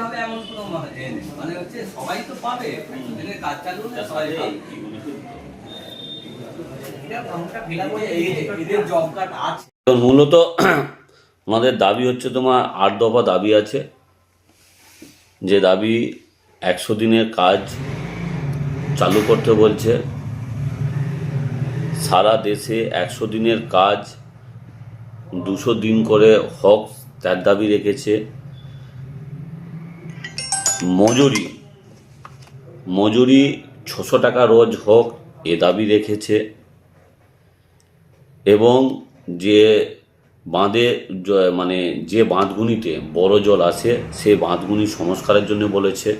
হবে এমন কোনো মানে মানে হচ্ছে সবাই তো পাবে একজনের কাজ চালু হলে সবাই পাবে। এটা ফর্মটা fill up এই- এদের জব কার্ড আছে। তো মূলত আমাদের দাবি হচ্ছে তোমার আট দফা দাবি আছে। যে দাবি একশো দিনের কাজ চালু করতে বলছে। সারা দেশে একশো দিনের কাজ দুশো দিন করে হক তার দাবি রেখেছে। মজুরি। মজুরি ছশো টাকা রোজ হোক, এ দাবি রেখেছে। এবং যে বাঁধে মানে যে বাঁধগুনিতে বড় জল আসে, সে বাঁধগুনি সংস্কারের জন্য বলেছে।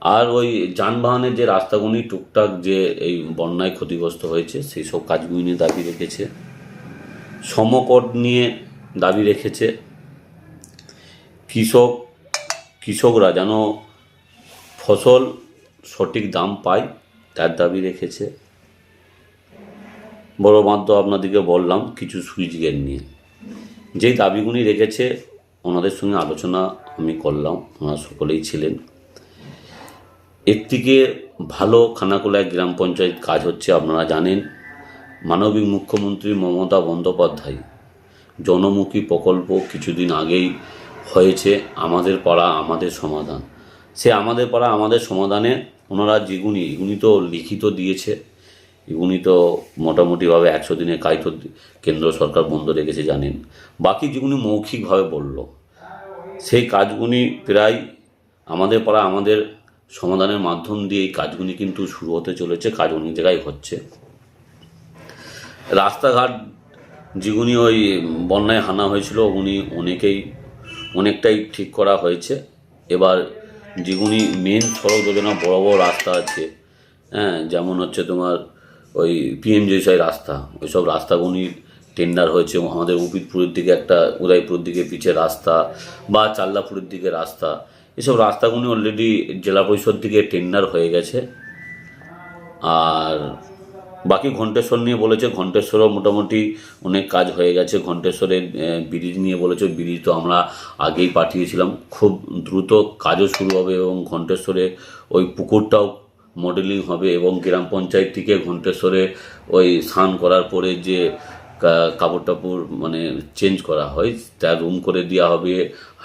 আর ওই যানবাহনের যে রাস্তাগুনি টুকটাক যে এই বন্যায় ক্ষতিগ্রস্ত হয়েছে, সেই সব কাজগুলি নিয়ে দাবি রেখেছে। সমকট নিয়ে দাবি রেখেছে। কৃষক, কৃষকরা যেন ফসল সঠিক দাম পায়, তার দাবি রেখেছে। বড় তো আপনাদেরকে বললাম, কিছু সুইচ গেট নিয়ে। যেই দাবিগুলি রেখেছে, ওনাদের সঙ্গে আলোচনা আমি করলাম, ওনারা সকলেই ছিলেন। একদিকে ভালো খানাকুলায় গ্রাম পঞ্চায়েত কাজ হচ্ছে, আপনারা জানেন, মানবিক মুখ্যমন্ত্রী মমতা বন্দ্যোপাধ্যায়, জনমুখী প্রকল্প কিছুদিন আগেই হয়েছে আমাদের পাড়া, আমাদের সমাধান। সে আমাদের পাড়া, আমাদের সমাধানে ওনারা যেগুনি এগুনি তো লিখিত দিয়েছে। এগুনি তো মোটামুটিভাবে একশো দিনের কাজ তো কেন্দ্র সরকার বন্ধ রেখেছে, জানেন। বাকি যেগুলি মৌখিকভাবে বলল, সেই কাজগুলি প্রায় আমাদের পাড়া, আমাদের সমাধানের মাধ্যম দিয়ে এই কাজগুলি কিন্তু শুরু হতে চলেছে, কাজ অনেক জায়গায় হচ্ছে। রাস্তাঘাট যেগুলি ওই বন্যায় হানা হয়েছিল উনি অনেকেই অনেকটাই ঠিক করা হয়েছে। এবার যেগুলি মেন সড়ক যোজনা বড় বড় রাস্তা আছে। হ্যাঁ যেমন হচ্ছে তোমার ওই পিএম জয়সাই রাস্তা। ওইসব রাস্তাগুলি টেন্ডার হয়েছে। আমাদের উপিতপুরের দিকে একটা, উদয়পুরের দিকে পিছে রাস্তা বা চাল্লাপুরের দিকে রাস্তা। এসব রাস্তাগুলি অলরেডি জেলা পরিষদ থেকে টেন্ডার হয়ে গেছে। আর বাকি ঘণ্টেশ্বর নিয়ে বলেছে ঘণ্টেশ্বরও মোটামুটি অনেক কাজ হয়ে গেছে। ঘণ্টেশ্বরের ব্রিজ নিয়ে বলেছে ব্রিজ তো আমরা আগেই পাঠিয়েছিলাম। খুব দ্রুত কাজও শুরু হবে এবং ঘণ্টেশ্বরে ওই পুকুরটাও মডেলিং হবে এবং গ্রাম পঞ্চায়েত থেকে ঘণ্টেশ্বরে ওই স্নান করার পরে যে কাপড় টাপড় মানে চেঞ্জ করা হয় তার রুম করে দেওয়া হবে।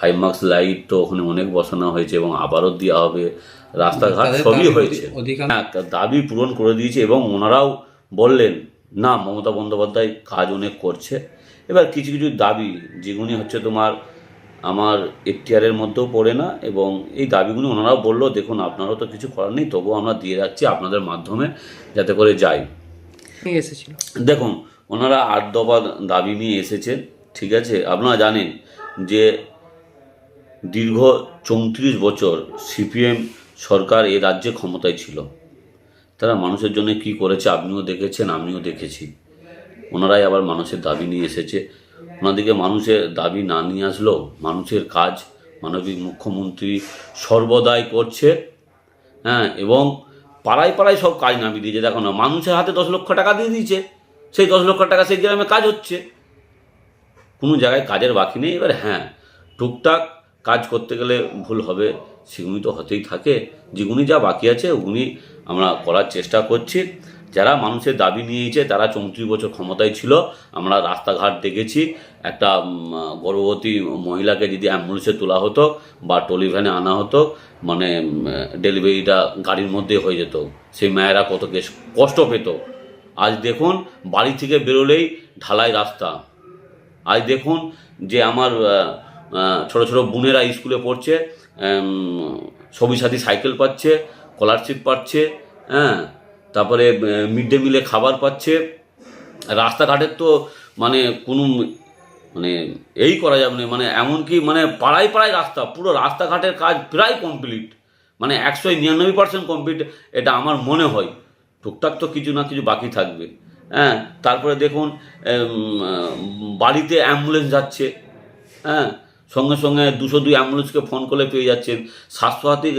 হাইমাক্স লাইট তো ওখানে অনেক বসানো হয়েছে এবং আবারও দেওয়া হবে। রাস্তাঘাট সবই হয়েছে। হ্যাঁ দাবি পূরণ করে দিয়েছে এবং ওনারাও বললেন না মমতা বন্দ্যোপাধ্যায় কাজ অনেক করছে। এবার কিছু কিছু দাবি যেগুলি হচ্ছে তোমার আমার এখতিয়ারের মধ্যেও পড়ে না এবং এই দাবিগুলি ওনারাও বলল দেখুন আপনারও তো কিছু করার নেই তবুও আমরা দিয়ে রাখছি আপনাদের মাধ্যমে যাতে করে যাই। এসেছিল। দেখুন ওনারা আট দফা দাবি নিয়ে এসেছেন ঠিক আছে? আপনারা জানেন যে দীর্ঘ চৌত্রিশ বছর সিপিএম সরকার এ রাজ্যে ক্ষমতায় ছিল। তারা মানুষের জন্য কি করেছে আপনিও দেখেছেন, আমিও দেখেছি। ওনারাই আবার মানুষের দাবি নিয়ে এসেছে। ওনাদেরকে মানুষের দাবি না নিয়ে আসলেও মানুষের কাজ মানবিক মুখ্যমন্ত্রী সর্বদাই করছে হ্যাঁ এবং পাড়ায় পাড়ায় সব কাজ নামিয়ে দিয়েছে। দেখো না, মানুষের হাতে দশ লক্ষ টাকা দিয়ে দিয়েছে, সেই দশ লক্ষ টাকা সেই গ্রামে কাজ হচ্ছে। কোনো জায়গায় কাজের বাকি নেই। এবার হ্যাঁ টুকটাক কাজ করতে গেলে ভুল হবে, সেগুলি তো হতেই থাকে। যেগুলি যা বাকি আছে ওগুলি আমরা করার চেষ্টা করছি। যারা মানুষের দাবি নিয়েছে, তারা চৌত্রিশ বছর ক্ষমতায় ছিল। আমরা রাস্তাঘাট দেখেছি। একটা গর্ভবতী মহিলাকে যদি অ্যাম্বুলেন্সে তোলা হতো বা টলি ভ্যানে আনা হতো মানে ডেলিভারিটা গাড়ির মধ্যে হয়ে যেত। সেই মায়েরা কত কষ্ট পেত। আজ দেখুন, বাড়ি থেকে বেরোলেই ঢালাই রাস্তা। আজ দেখুন যে আমার ছোট ছোট বোনেরা স্কুলে পড়ছে সবই সাথী সাইকেল পাচ্ছে স্কলারশিপ পাচ্ছে হ্যাঁ তারপরে মিড ডে মিলে খাবার পাচ্ছে। রাস্তাঘাটের তো মানে কোনো মানে এই করা যাবে না মানে এমনকি মানে পাড়ায় পাড়ায় রাস্তা, পুরো রাস্তাঘাটের কাজ প্রায় কমপ্লিট মানে একশো নিরানব্বই পার্সেন্ট কমপ্লিট এটা আমার মনে হয়। টুকটাক তো কিছু না কিছু বাকি থাকবে। হ্যাঁ তারপরে দেখুন বাড়িতে অ্যাম্বুলেন্স যাচ্ছে হ্যাঁ সঙ্গে সঙ্গে দুশো দুই অ্যাম্বুলেন্সকে ফোন করলে পেয়ে যাচ্ছেন স্বাস্থ্যসাথী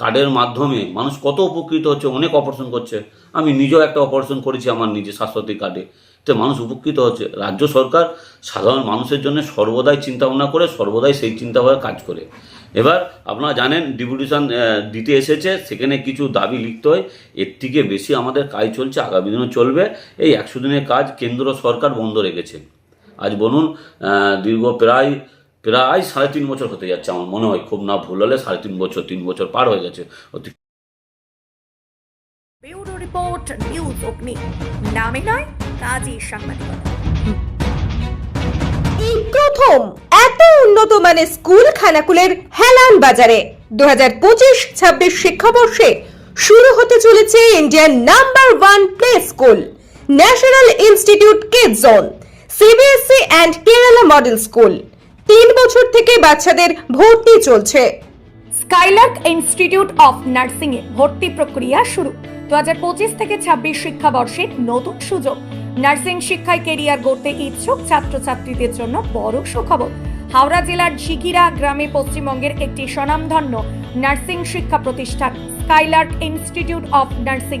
কার্ডের মাধ্যমে মানুষ কত উপকৃত হচ্ছে, অনেক অপারেশন করছে। আমি নিজেও একটা অপারেশন করেছি আমার নিজে স্বাস্থ্যসাথী কার্ডে। তো মানুষ উপকৃত হচ্ছে। রাজ্য সরকার সাধারণ মানুষের জন্য সর্বদাই চিন্তা ভাবনা করে, সর্বদাই সেই চিন্তাভাবে কাজ করে। এবার আপনারা জানেন ডিপুটেশন দিতে এসেছে। সেখানে কিছু দাবি লিখতে হয়। এর থেকে বেশি আমাদের কাজ চলছে, আগামী দিনও চলবে। এই একশো দিনের কাজ কেন্দ্র সরকার বন্ধ রেখেছে। আজ বলুন দীর্ঘ প্রায় প্রায় সাড়ে তিন বছর হতে যাচ্ছে আমার মনে হয়। খুব না ভুল হলে সাড়ে তিন বছর তিন বছর পার হয়ে গেছে। অতি রিপোর্ট নিউজ অগ্নি। নামে নয় কাজী সাংবাদিকতা। এই প্রথম এত উন্নত মানের স্কুল খানাকুলের হেলান বাজারে দু হাজার পঁচিশ ছাব্বিশ শিক্ষাবর্ষে শুরু হতে চলেছে Indian number one play school national institute kid zone CBSC and Kerala model school. তিন বছর থেকে বাচ্চাদের ভর্তি চলছে। স্কাইলার্ক ইনস্টিটিউট অফ নার্সিং এ ভর্তি প্রক্রিয়া শুরু। দু হাজার পঁচিশ থেকে ছাব্বিশ শিক্ষাবর্ষের নতুন সুযোগ। নার্সিং শিক্ষায় কেরিয়ার গড়তে ইচ্ছুক ছাত্রছাত্রীদের জন্য বড় সুখবর। হাওড়া জেলার ঝিকিরা গ্রামে পশ্চিমবঙ্গের একটি স্বনামধন্য নার্সিং শিক্ষা প্রতিষ্ঠান, স্কাইলার্ক ইনস্টিটিউট অফ নার্সিং।